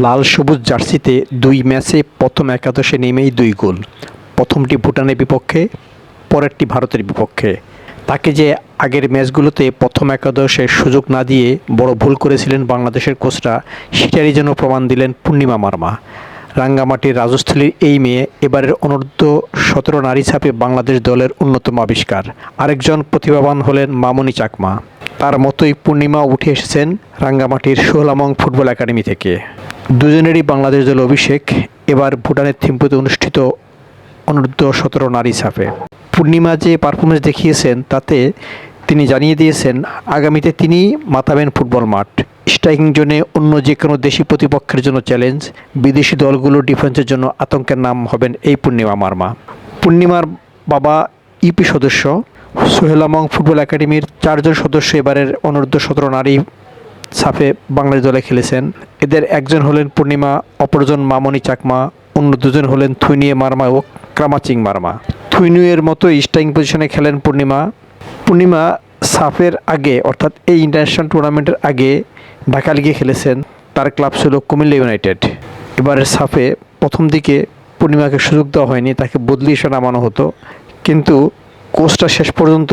লাল সবুজ জার্সিতে দুই ম্যাচে প্রথম একাদশে নেমেই দুই গোল। প্রথমটি ভুটানের বিপক্ষে, পরেরটি ভারতের বিপক্ষে। তাকে যে আগের ম্যাচগুলোতে প্রথম একাদশে সুযোগ না দিয়ে বড় ভুল করেছিলেন বাংলাদেশের কোচরা, সেটারই যেন প্রমাণ দিলেন পূর্ণিমা মার্মা। রাঙ্গামাটির রাজস্থলীর এই মেয়ে এবারের অনূর্ধ্ব সতেরো নারী ছাপে বাংলাদেশ দলের অন্যতম আবিষ্কার। আরেকজন প্রতিভাবান হলেন মামনি চাকমা। তার মতোই পূর্ণিমা উঠে এসেছেন রাঙ্গামাটির সোহলামং ফুটবল একাডেমি থেকে। দুজনেরই বাংলাদেশ দল অভিষেক, এবার ভুটানের থিম্পুতে অনুষ্ঠিত অনূর্ধ্ব সতেরো নারী ছাপে। পূর্ণিমা যে পারফরমেন্স দেখিয়েছেন, তাতে তিনি জানিয়ে দিয়েছেন, আগামীতে তিনি মাতাবেন ফুটবল মাঠ। স্ট্রাইকিং জোনে অন্য যে কোনো দেশি প্রতিপক্ষের জন্য চ্যালেঞ্জ বিদেশি দলগুলোর ডিফেন্সের জন্য আতঙ্কের নাম হবেন এই পূর্ণিমা মার্মা। পূর্ণিমার বাবা ইপি সদস্য সোহেলামং ফুটবল একাডেমির চারজন সদস্য এবারের অনূর্ধ্ব সতেরো নারী সাফে বাংলাদেশ দলে খেলেছেন। এদের একজন হলেন পূর্ণিমা, অপরজন মামনি চাকমা অন্য দুজন হলেন থুইনিয়ে মার্মা ও ক্রামাচিং মার্মা। থুইনুয়ের মতো স্ট্রাইং পজিশনে খেলেন পূর্ণিমা। পূর্ণিমা সাফের আগে, অর্থাৎ এই ইন্টারন্যাশনাল টুর্নামেন্টের আগে ঢাকা লিগে খেলেছেন তার ক্লাব ছিল কুমিল্লা ইউনাইটেড। এবারের সাফে প্রথম দিকে পূর্ণিমাকে সুযোগ দেওয়া হয়নি, তাকে বদলি হিসেবে নামানো হতো। কিন্তু কোচটা শেষ পর্যন্ত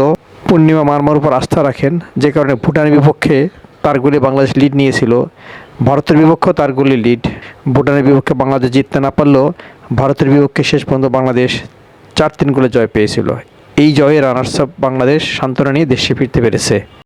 পূর্ণিমা মারমার উপর আস্থা রাখেন, যে কারণে ভুটানের বিপক্ষে তার বাংলাদেশ লিড নিয়েছিল। ভারতের বিপক্ষেও তার লিড ভুটানের বিপক্ষে বাংলাদেশ জিততে না পারলেও ভারতের বিপক্ষে শেষ পর্যন্ত বাংলাদেশ চার তিন গোলে জয় পেয়েছিল। এই জয়ে রানার্স আপ বাংলাদেশ সান্ত্বনা নিয়ে দেশে ফিরতে পেরেছে।